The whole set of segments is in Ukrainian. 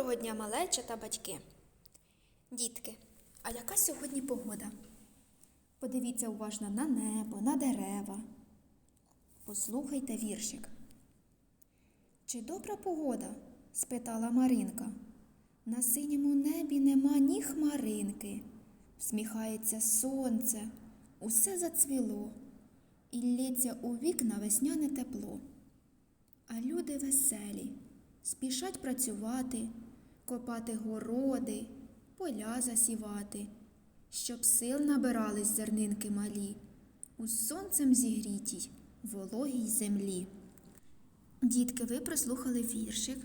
Доброго дня, малеча та батьки. Дітки, а яка сьогодні погода? Подивіться уважно на небо, на дерева. Послухайте віршик. Чи добра погода? спитала Маринка. На синьому небі нема ні хмаринки. Всміхається сонце, усе зацвіло, і лється у вікна весняне тепло. А люди веселі, спішать працювати, копати городи, поля засівати, щоб сил набирались зернинки малі, у сонцем зігрітій, вологій землі. Дітки, ви прослухали віршик.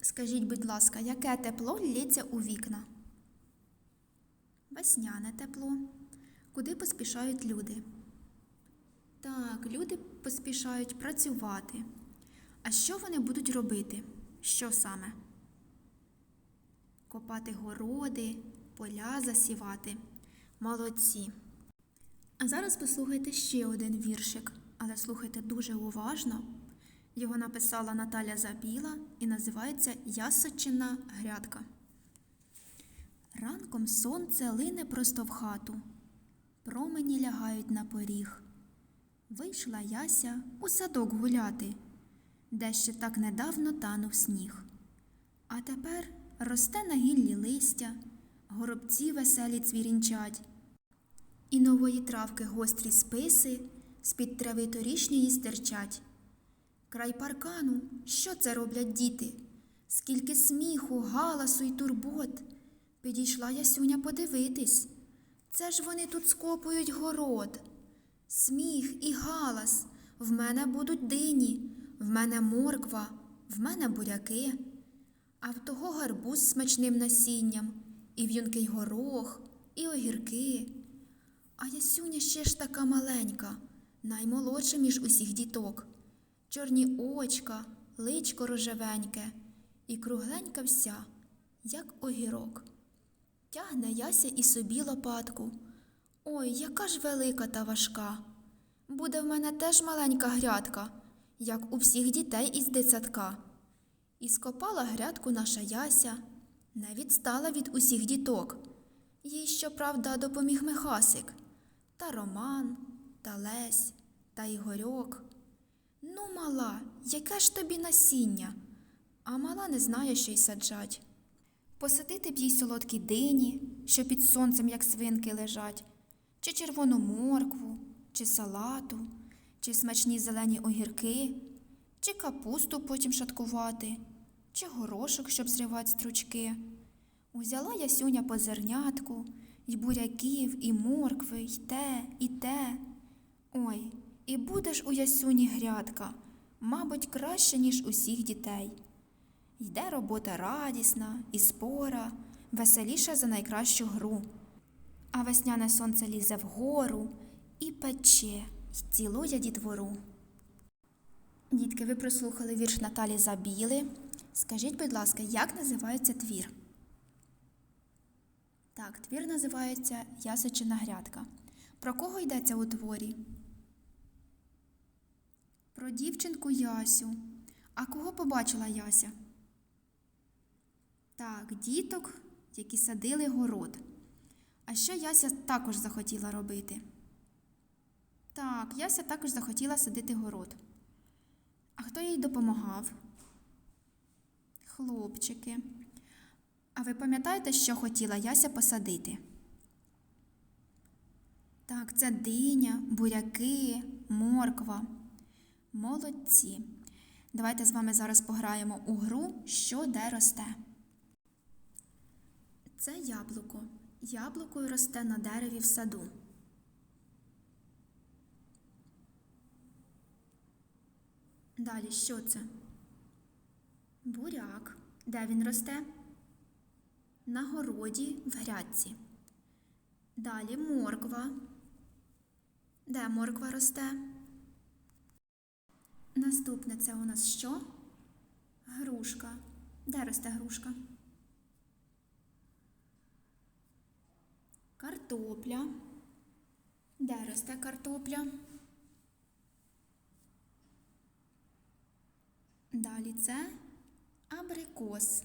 Скажіть, будь ласка, яке тепло лється у вікна? Весняне тепло. Куди поспішають люди? Так, люди поспішають працювати. А що вони будуть робити? Що саме? Копати городи, поля засівати. Молодці. А зараз послухайте ще один віршик, але слухайте дуже уважно. Його написала Наталя Забіла і називається Ясочина грядка. Ранком сонце лине просто в хату, промені лягають на поріг. Вийшла Яся у садок гуляти, де ще так недавно танув сніг. А тепер росте на гіллі листя, горобці веселі цвірінчать, і нової травки гострі списи з-під трави торішньої стирчать. Край паркану, що це роблять діти? Скільки сміху, галасу й турбот. Підійшла Ясюня подивитись. Це ж вони тут скопують город. Сміх і галас. В мене будуть дині, в мене морква, в мене буряки, а в того гарбуз з смачним насінням, і в'юнкий горох, і огірки. А Ясюня ще ж така маленька, наймолодша між усіх діток. Чорні очка, личко рожевеньке, і кругленька вся, як огірок. Тягне Яся і собі лопатку. Ой, яка ж велика та важка. Буде в мене теж маленька грядка, як у всіх дітей із дитсадка. І скопала грядку наша Яся, не відстала від усіх діток. Їй, щоправда, допоміг Михасик, та Роман, та Лесь, та Ігорьок. Ну, мала, яке ж тобі насіння? А мала не знає, що й саджать. Посадити б їй солодкі дині, що під сонцем, як свинки, лежать, чи червону моркву, чи салату, чи смачні зелені огірки, чи капусту потім шаткувати, чи горошок, щоб зривати стручки. Узяла ясюня по зернятку, й буряків, і моркви, й те, і те. Ой, і буде ж у ясюні грядка, мабуть, краще, ніж усіх дітей. Йде робота радісна і спора, веселіша за найкращу гру. А весняне сонце лізе вгору і пече, й цілує дітвору. Дітки, ви прослухали вірш Наталі Забіли. Скажіть, будь ласка, як називається твір? Так, твір називається Ясочина грядка. Про кого йдеться у творі? Про дівчинку Ясю. А кого побачила Яся? Так, діток, які садили город. А що Яся також захотіла робити? Так, Яся також захотіла садити город. Хто їй допомагав? Хлопчики. А ви пам'ятаєте, що хотіла Яся посадити? Так, це диня, буряки, морква. Молодці. Давайте з вами зараз пограємо у гру, що де росте. Це яблуко. Яблуко росте на дереві в саду. Далі що це? Буряк. Де він росте? На городі в грядці. Далі морква. Де морква росте? Наступне це у нас що? Грушка. Де росте грушка? Картопля. Де росте картопля? Далі це абрикос.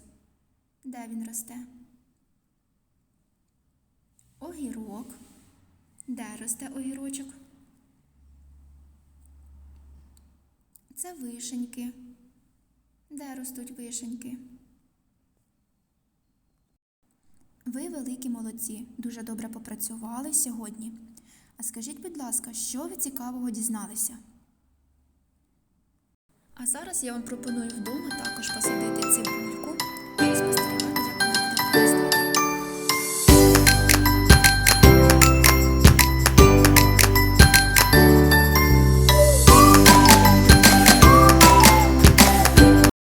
Де він росте? Огірок. Де росте огірочок? Це вишеньки. Де ростуть вишеньки? Ви великі молодці, дуже добре попрацювали сьогодні. А скажіть, будь ласка, що ви цікавого дізналися? А зараз я вам пропоную вдома також посадити цибульку і спостерігати